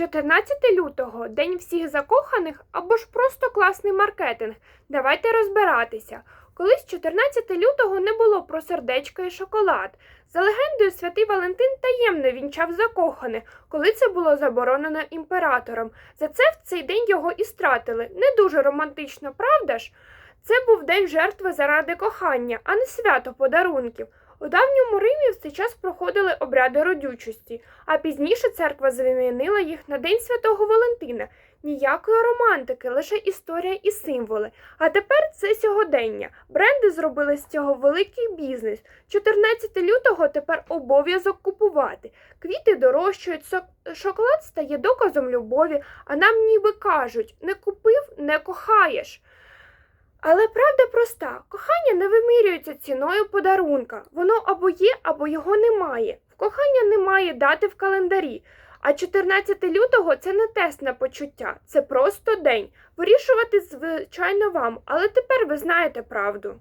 14 лютого день всіх закоханих або ж просто класний маркетинг. Давайте розбиратися. Колись 14 лютого не було про сердечко і шоколад. За легендою, святий Валентин таємно вінчав закоханих, коли це було заборонено імператором. За це в цей день його і стратили. Не дуже романтично, правда ж? Це був день жертви заради кохання, а не свято подарунків. У давньому Римі в цей час проходили обряди родючості, а пізніше церква замінила їх на День Святого Валентина. Ніякої романтики, лише історія і символи. А тепер це сьогодення. Бренди зробили з цього великий бізнес. 14 лютого тепер обов'язок купувати. Квіти дорожчають, сок- шоколад стає доказом любові, а нам ніби кажуть: не купив, не кохаєш. Але правда проста: кохання не вимірюється ціною подарунка. Воно або є, або його немає. В кохання немає дати в календарі. А 14 лютого це не тест на почуття, це просто день. Вирішувати, звичайно, вам, але тепер ви знаєте правду.